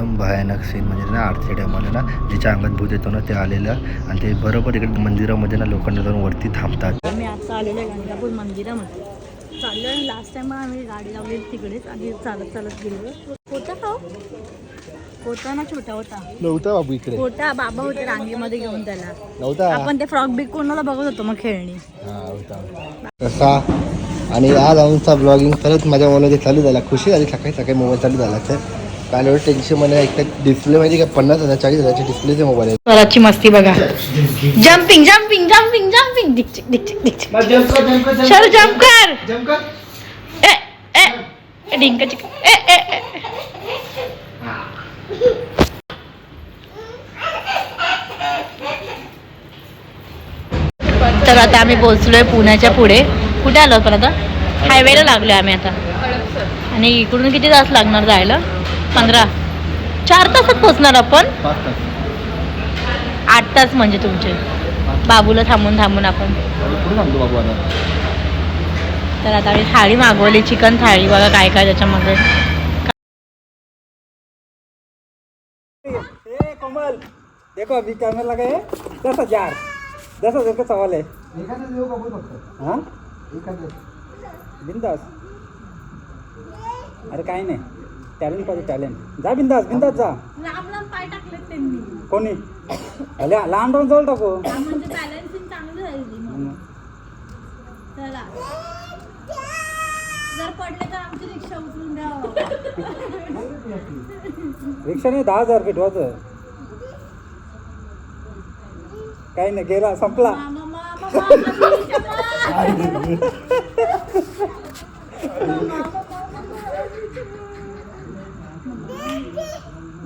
एकदम भयानक सीन म्हणजे ना आरतीच्या टायमाला ना जिच्या अंगात भूत येतो ना ते आलेलं आणि ते बरोबर इकडे मंदिरामध्ये ना लोकांना जाऊन वरती थांबतात. आम्ही आता आलेलो आहे गाणगापूर मंदिरामध्ये. चाललो लास्ट टाइम आम्ही गाडी लावलेली तिकडेच आणि चालत चालत गेलो. होता का हो? होता ना छोटा होता. नव्हता बाबू इकडे. होता बाबा होते रांगेमध्ये घेऊन त्याला. नव्हता? आपण ते फ्रॉक बिक कोणाला बघत होतो मग खेळणी. कसा? आणि आज आमचा ब्लॉगिंग परत माझ्या मोबाईलमध्ये चालू झाला. खुशी झाली सकाळी सकाळी मोबाईल चालू झाला. तर काल एवढं टेन्शनमध्ये एक डिस्प्ले माहिती का? पन्नास हजार चाळीस हजारचे डिस्प्लेचे मोबाईल आहे. स्वराची मस्ती बघा. जम्पिंग जम्पिंग जम्पिंग जम्पिंग डिक्चिक डिक्चिक डिक्चिक चल जम्प कर ए ए डिंक चिक. ए ए ए. तर आता आम्ही पोहोचलोय पुण्याच्या पुढे. कुठे आलो पण आता? हायवेला लागलोय आम्ही आता. आणि इकडून किती तास लागणार जायला? पंधरा. चार तासात पोहोचणार आपण? आठ तास म्हणजे तुमचे. बाबूला थांबून थांबून आपण. तर आता आम्ही थाळी मागवली चिकन थाळी. बघा काय काय त्याच्यामध्ये ए कमल. देखो अभी कैमरा लगा है. दस हजार. दस का सवाल है? हाँ? बिंदास. अरे काय नाही. टॅलेंट पाहिजे टॅलेंट जा बिंदास बिंदास जा. लांब लांब पाय टाकले त्यांनी. कोणी? अरे लहान राहून जवळ टाकू. म्हणजे बॅलन्सिंग चांगलं राहिली चला. जर पडले तर आमची रिक्षा उचलून द्या रिक्षाने दहा हजार पेटवायचं काही नाही गेला संपला. मामा मामा देती अरे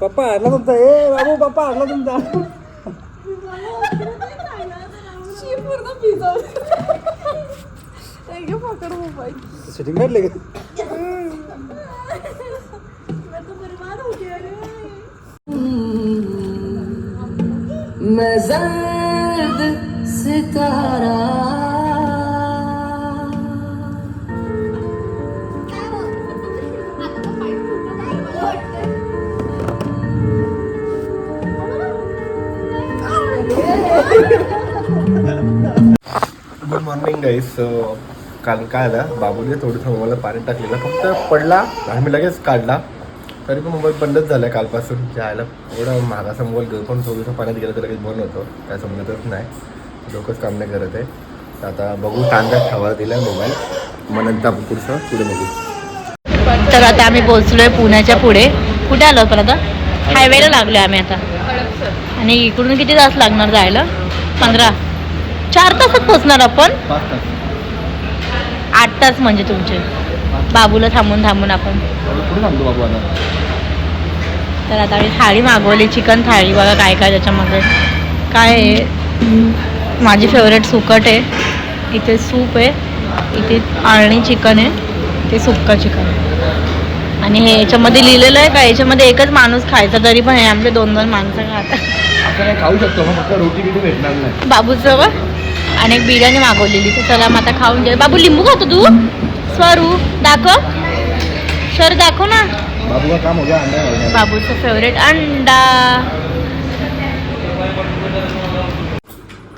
पप्पा हरला तुमचा ए बाबू पप्पा हरला तुमचा शूटिंग काढले का गुड मॉर्निंग गाईस काल काय आलं? बाबूने थोडंसं मोबाईलला पाणी टाकलेलं. फक्त पडला आम्ही लगेच काढला. तरी पण मोबाईल बंदच झाला कालपासून. जायला एवढा महागाचा मोबाईल घेऊन पण थोडंसं पाण्यात गेलं तर लगेच बंद होतो काय समजतच नाही. डोकंच काम नाही करत आहे. तर आता बघू कांदा खावा दिला मोबाईल मग नंतर आपण पुढचं पुढे बघू. तर आता आम्ही पोहोचलोय पुण्याच्या पुढे. कुठे आलो पण आता? हायवेला लागलो आम्ही आता. आणि इकडून किती तास लागणार जायला? पंधरा. चार तासात पोहोचणार आपण? पाच तास. आठ तास म्हणजे तुमचे. बाबूला थांबून थांबून आपण. कुठे थांबतो बाबू आता? तर आता आम्ही थाळी मागवली चिकन थाळी. बघा काय काय त्याच्यामध्ये काय आहे? माझी फेवरेट सुकट आहे. इथे सूप आहे. इथे आळणी चिकन आहे. ते सुक्का चिकन. आणि हे याच्यामध्ये लिहिलेलं आहे का? याच्यामध्ये एकच माणूस खायचा तरी पण हे आमचे दोन दोन माणसं खातात. खाऊ शकतो रोटी भेटणार नाही. बाबूचं आणि एक बिर्याणी मागवलेली. तर चला मग आता खाऊन घे बाबू लिंबू खातो तू? स्वरू दाखव. सर दाखव ना. बाबू का काम हो गया अंडा हो बाबूचं फेवरेट अंडा.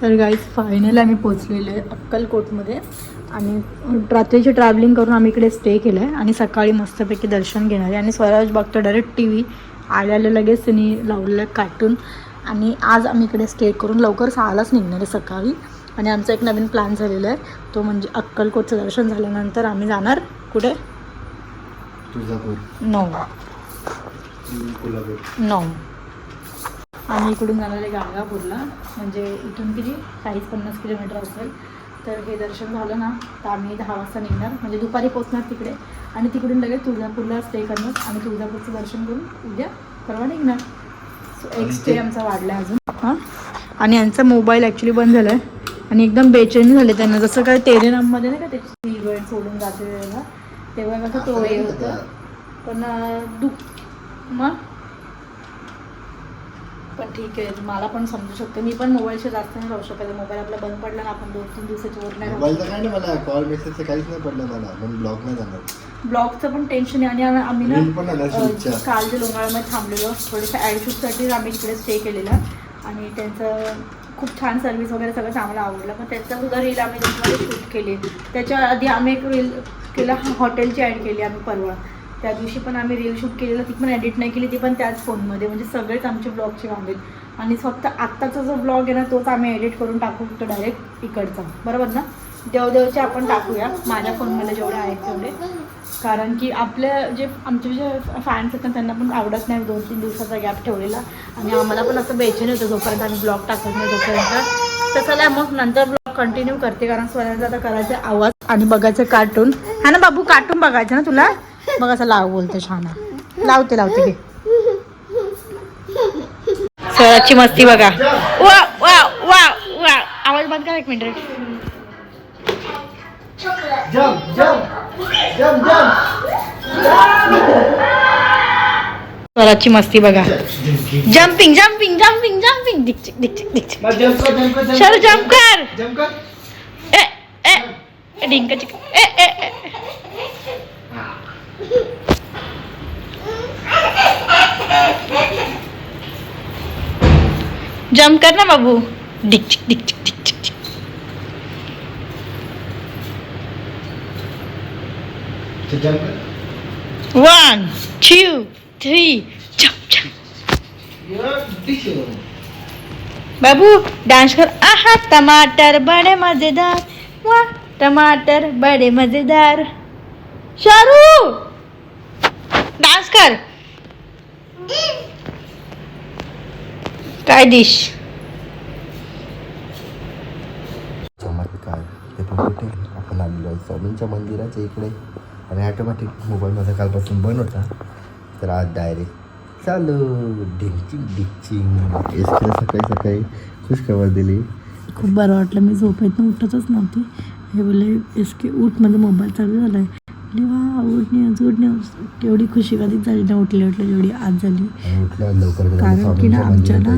तर गाईज फायनल आम्ही पोचलेलो आहे अक्कलकोटमध्ये. आणि रात्रीची ट्रॅव्हलिंग करून आम्ही इकडे स्टे केलं आहे आणि सकाळी मस्तपैकी दर्शन घेणार आहे. आणि स्वराज बघतो डायरेक्ट टी व्ही आल्याला लगेच त्यांनी लावलेलं कार्टून आणि आज आम्ही इकडे स्टे करून लवकर सहालाच निघणार आहे सकाळी. आणि आमचा एक नवीन प्लॅन झालेला आहे. तो म्हणजे अक्कलकोटचं दर्शन झाल्यानंतर आम्ही जाणार कुठे? तुळजापूर. नऊ. कोल्हापूर. नऊ. आम्ही इकडून जाणार आहे गाणगापूरला. म्हणजे इथून किती? चाळीस पन्नास किलोमीटर असेल. तर हे दर्शन झालं ना तर आम्ही दहा वाजता निघणार. म्हणजे दुपारी पोचणार तिकडे. आणि तिकडून लगेच तुळजापूरला स्टे करणार आणि तुळजापूरचं दर्शन करून उद्या परवा निघणार. सो एक स्टे आमचा वाढला अजून. हां? आणि यांचा मोबाईल ॲक्च्युली बंद झाला आहे आणि एकदम बेचैनी झाले त्यांना. जसं काय तेरेनाममध्ये नाही का त्याची इव्हेंट सोडून जाते वेळेला तेव्हा कसं तो हे होतं. पण दुःख मग पण ठीक आहे मला पण समजू शकते. मी पण मोबाईलशी जास्त नाही राहू शकत. मोबाईल आपला बंद पडला ना आपण दोन तीन दिवसाच्या वर नाही राहू मोबाईलचं काय नाही मला कॉल मेसेजचं काहीच नाही पडलं मला. म्हणून ब्लॉग नाही जाणार ब्लॉगचं पण टेन्शन आहे. आणि आम्ही- पण ना काल जे लोणावळ्यामध्ये थांबलेलो. थोडंसं ॲड शूटसाठी आम्ही तिकडे स्टे केलेला. आणि त्यांचं खूप छान सर्व्हिस वगैरे सगळं चांगलं आवडलं. पण त्याचा सुद्धा रील आम्ही त्याच्यामध्ये शूट केली. त्याच्या आधी आम्ही एक रील केला हॉटेलची ॲड केली आम्ही परवा. त्या दिवशी पण आम्ही रील शूट केलेलं ती पण एडिट नाही केली ती पण त्याच फोनमध्ये म्हणजे सगळेच आमचे ब्लॉगचे आहेत. आणि फक्त आत्ताचा जो ब्लॉग आहे ना तोच आम्ही एडिट करून टाकू शकतो डायरेक्ट इकडचा. बरोबर ना? देवदेवचे आपण टाकूया. माझ्या फोनमध्ये जेवढे आहेत तेवढे. कारण की आपले जे आमचे जे फॅन्स आहेत ना त्यांना पण आवडत नाही दोन तीन दिवसाचा गॅप ठेवलेला. आणि आम्हाला पण असं बेचेन होतं जोपर्यंत आम्ही ब्लॉग टाकत नाही तोपर्यंत तर चला मग नंतर ब्लॉग कंटिन्यू करते कारण स्वतःचा आता करायचे आवाज आणि बघायचं कार्टून हा ना बाबू कार्टून बघायचं ना तुला? बघ असं लाव बोलते छान. लावते लावते घे. स्वराची मस्ती बघा. वा वा वा वा. आवाज बंद करा एक मिनिट. जम्प जम्प स्वराची मस्ती बघा. जम्पिंग जम्पिंग जम्पिंग जम्पिंग दिक दिक दिक दिक जम्प कर जम्प कर ए ए डिंक चिक. ए ए जम्प कर ना बाबू. डिक डिक डिक चिक चिक. जम्प कर one two three jump jump बाबू डांस कर आहा टमाटर बड़े मजेदार वाह टमाटर बड़े मजेदार शारू डान्स कर काय डिश चमत्कार ते पण कुठे आपण आलेलो आहे स्वामींच्या मंदिराच्या इकडे आणि ॲटोमॅटिक मोबाईल माझा कालपासून बंद होता. तर आज डायरेक्ट चालू. ढिंचिंग डिचिंग एसटीला सकाळी सकाळी. खुश खबर दिली. खूप बरं वाटलं. मी झोपेतनं उठतच नव्हती. हे बोलले एस के उठ माझा मोबाईल चालू झाला आहे वा उठणे उठणे तेवढी खुशी कधीच झाली नाही उठले उठले जेवढी आज झाली. आणि उठल्या कारण की ना आमच्या ना.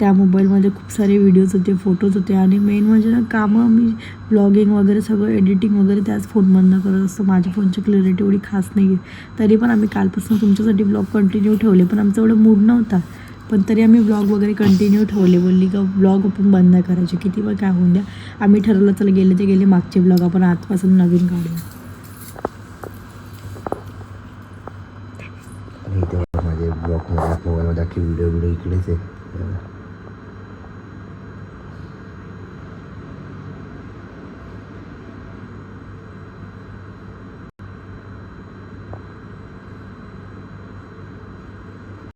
त्या मोबाईलमध्ये खूप सारे व्हिडिओज होते फोटोज होते. आणि मेन म्हणजे ना कामं मी ब्लॉगिंग वगैरे सगळं एडिटिंग वगैरे त्याच फोनमधनं करत असतो. माझ्या फोनची क्लॅरिटी एवढी खास नाही आहे तरी पण आम्ही कालपासून तुमच्यासाठी ब्लॉग कंटिन्यू ठेवले. पण आमचा एवढं मूड नव्हता. पण तरी आम्ही ब्लॉग वगैरे कंटिन्यू ठेवले. बोलली का ब्लॉग आपण बंद नाही करायचे. किती पण काय होऊन द्या. आम्ही ठरवलं चला गेले ते गेले मागचे ब्लॉग आपण आजपासून नवीन काढूया. मी इथे माझे ब्लॉगमध्ये मोबाईलमध्ये अख्खी व्हिडिओ व्हिडिओ इकडेच आहे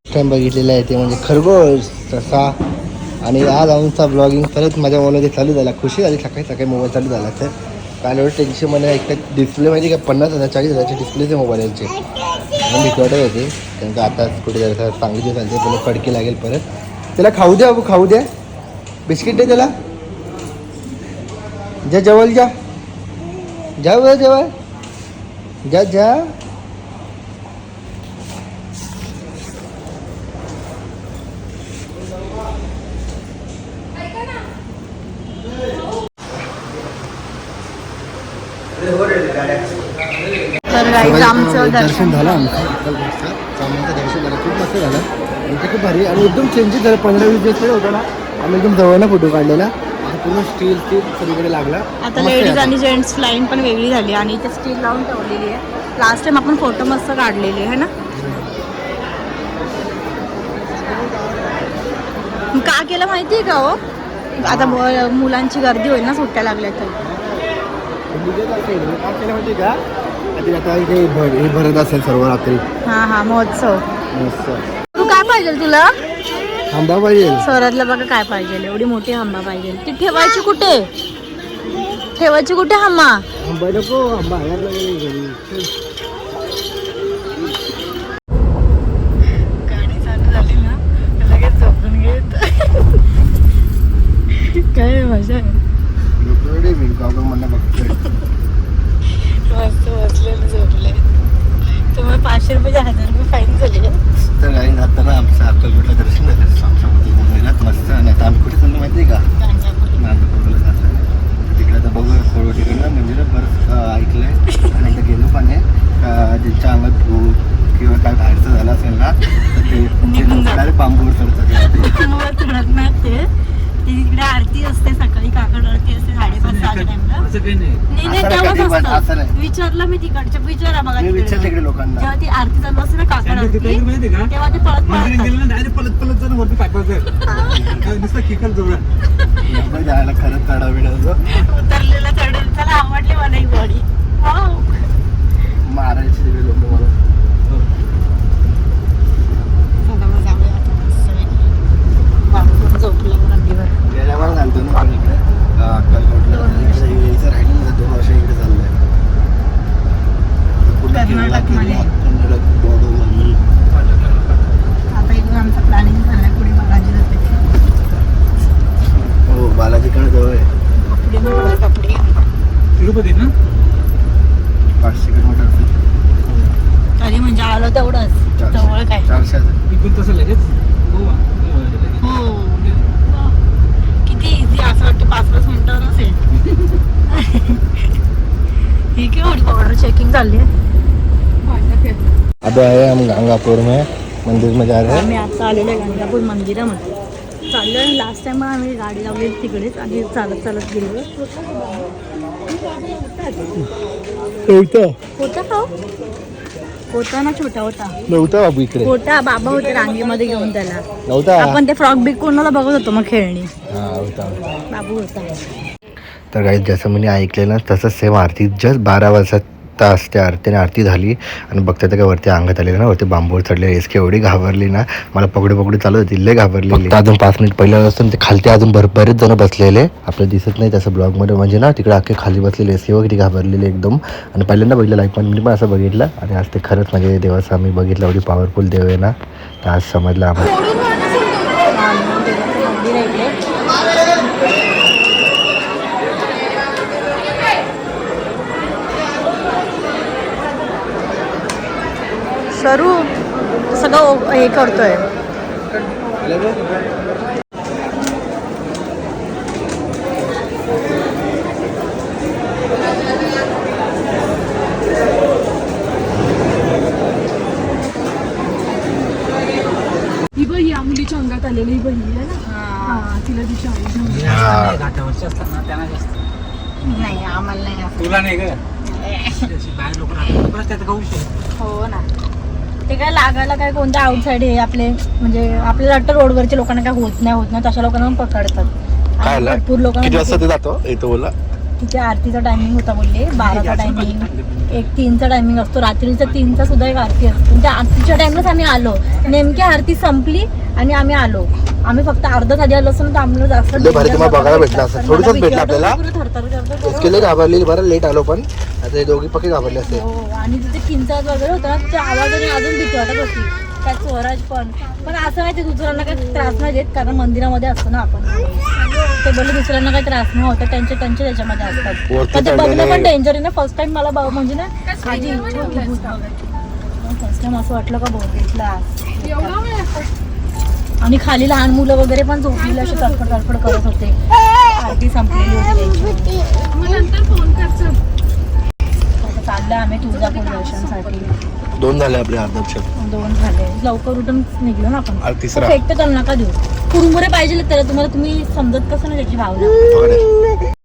टाइम बघितलेला आहे ते म्हणजे खरगोश तसा आणि आज आमचा ब्लॉगिंग परत माझ्या मोबाईलमध्ये चालू झाला. खुशी झाली सकाळी सकाळी मोबाईल चालू झाला. तर पॅनवर टेन्शन एक तर डिस्प्ले माहिती का? पन्नास हजार चाळीस हजारचे डिस्प्लेचे मोबाईलचे. यांचे म्हणून आहे ते होती. कारण का आता कुठे जायचं चांगली दिवस आले त्याला कडकी लागेल परत. त्याला खाऊ द्या बाबू खाऊ द्या. बिस्किट दे त्याला. जा जवळ जा. जा जवळ. जा जा तर guys, आमचं दर्शन झालं आमचं. अक्कलकोटचं. दर्शन झालं. खूप मस्त झालं. खूप भारी आणि एकदम चेंजेस झालं. पंधरा वीस दिवस होतं ना. आम्ही एकदम जवळनं फोटो काढलेला. आता पूर्ण स्टील स्टील सगळीकडे लागला. आता लेडीज. आणि जेंट्स लाईन पण वेगळी झाली. आणि इथे स्टील लावून ठेवलेली आहे. लास्ट टाइम आपण फोटो मस्त काढलेले आहे ना? का केलं माहिती आहे का हो? आता मुलांची गर्दी होईल ना सुट्ट्या लागल्या तर. का? आधी आता इथे भर हे भरत असेल सर्व रात्री. हां हां महोत्सव. मस्त पाहिजे तुला? आंबा पाहिजे. स्वरातला बघा काय पाहिजे. एवढी मोठी हंबा पाहिजे. ती ठेवायची कुठे? ठेवायची कुठे हंबा आंबा नको आंबा गाडी चालू झाली ना लगेच झोपून घेत. काय मजा आहे. मस्त. बसलेलं झोपले तुम्हाला पाचशे रुपये हजार रुपये फाईन झाले. तर काही जाताना आमचा अक्कलकोटला विचारलं मी तिकडच्या विचारा बघा मी विचारलं तिकडे इकडे लोकांना. जेव्हा ती आरती चालू असते ना काकड तेव्हा ते पळत पळत डायरेक्ट पलत पलत जाणं वरती पाठवायचं नुसतं किकल जोडा मुंबई जायला खरंच उतरलेला चढेल चला आवडली मला ही बॉडी. मारायची लोक मला. झोपला रंगीवर गेल्या वेळा घालतो ना अक्कलकोटला इकडे. यायचं राहिलं ना दोन वर्ष इकडे चाललंय पुन्हा केरळला कर्नाटकमध्ये. केलं, कर्नाटक बोर्डोमध्ये. आता इकडून आमचा प्लॅनिंग झालाय पुढे बालाजीला जायचं. हो बालाजीकडे जवळ आहे कपडे मग कपडे तिरुपती ना पाचशे किलोमीटर असेल. तरी म्हणजे आलो तेवढंच जवळ काय चारशे चारशे इकडून तसं लगेच हो वा. हो, लगेच. हो किती इझी असं वाटतं पाच पाच मिनिटावर असेल ही काय एवढी ऑर्डर चेकिंग चालली आहे. अभी आए हम गंगापुर में मंदिर में जा रहे हैं? आम्ही आता आलेलो आहे गंगापूर मंदिरामध्ये. चाललो आहे लास्ट टाइम आम्ही गाडी लावली तिकडेच आणि चालत चालत गेलो नव्हता होता का? होता ना छोटा होता. नव्हता बाबू इकडे. होता बाबा होते रांगेमध्ये घेऊन त्याला. नव्हता? आपण ते फ्रॉक बिक कोणाला बघत होतो मग खेळणी. हा होता. बाबू होता. तर काही जसं मी ऐकलेलं तसंच सेम आरती. जस्ट बारा वाजता असते आरतीने आरती झाली आणि बघता तर काय वरती अंगात आलेलं ना वरती बांबूवर चढले. एस के एवढी घाबरली ना मला पकडू पकडू चालू होती. लय घाबरलेली. अजून पाच मिनिट पहिल्या असतं ते खालती अजून भर बरेच जण बसलेले. आपल्याला दिसत नाही तसं ब्लॉगमध्ये म्हणजे ना तिकडे अख्खे खाली बसलेले एस के वगैरे घाबरलेले एकदम. आणि पहिल्यांदा बघितलं लाईफ पण मी पण असं बघितलं. आणि आज ते खरंच म्हणजे देवाचं आम्ही बघितलं. एवढी पॉवरफुल देव आहे ना. तर आज समजलं आम्हाला मंदिर आहे इकडे सरू ओ- हे करतोय. ही बघ या मुलीच्या अंगात आलेली ही बहिणी आहे ना? हा. तिला तिची आई घेऊन हा. घाटावरची असतात ना त्यांना जास्त. नाही आम्हाला नाही. तुला नाही बाहेर लोक राहतात. त्यात शकतो हो ना. ते काय लागायला काय कोणत्या आउटसाईड हे आपले म्हणजे आपल्याला वाटतं रोडवरच्या लोकांना काय होत नाही होत नाही तशा लोकांना पण पकडतात काय आणि आलं? भरपूर किती लोकांना वाजता ते जातो येतो बोला तिथे आरतीचा टायमिंग होता बोलले बाराचा टायमिंग एक तीनचा टायमिंग असतो रात्रीचा तीनचा सुद्धा एक आरती असते. त्या आरतीच्या टाइमलाच आम्ही आलो. नेमकी आरती संपली आणि आम्ही आलो. आम्ही फक्त अर्धा आधी आलो असं तर आम्हाला जास्त लय भारी तुम्हाला बघायला भेटलं असं. थोडंसंच मला भेटलं आपल्याला. केले घाबरलेली बरं लेट आलो पण. आता हे दोघी पक्के घाबरले असते हो आणि तिथे किंचात वगैरे होता त्या आवाजाने अजून भीती वाटत होती. काय स्वराज पण. पण असं नाही ते दुसऱ्यांना काही त्रास नाही देत कारण मंदिरामध्ये असतो ना आपण. ते बोलले दुसऱ्यांना काही त्रास नाही होत त्यांचे त्यांचे त्याच्यामध्ये असतात. पण ते बघणं पण डेंजर आहे ना फर्स्ट टाइम मला बघ- म्हणजे ना आधी फर्स्ट टाइम असं वाटलं का एवढा वेळ आणि खाली लहान मुलं वगैरे पण झोपलेले असे तडफड तडफड करत होते. आरती संपलेली होती. त्यांची. मग नंतर फोन चाललं आम्ही तुळजापूर दर्शनसाठी. दोन झाले आपले अर्धक्षर दोन झाले. लवकर उठून निघलो ना आपण. आणि तिसरा. फेकते तर नका देऊ. कुरमुरे पाहिजे त्याला तुम्हाला तुम्ही समजत कसं ना त्याची भावना?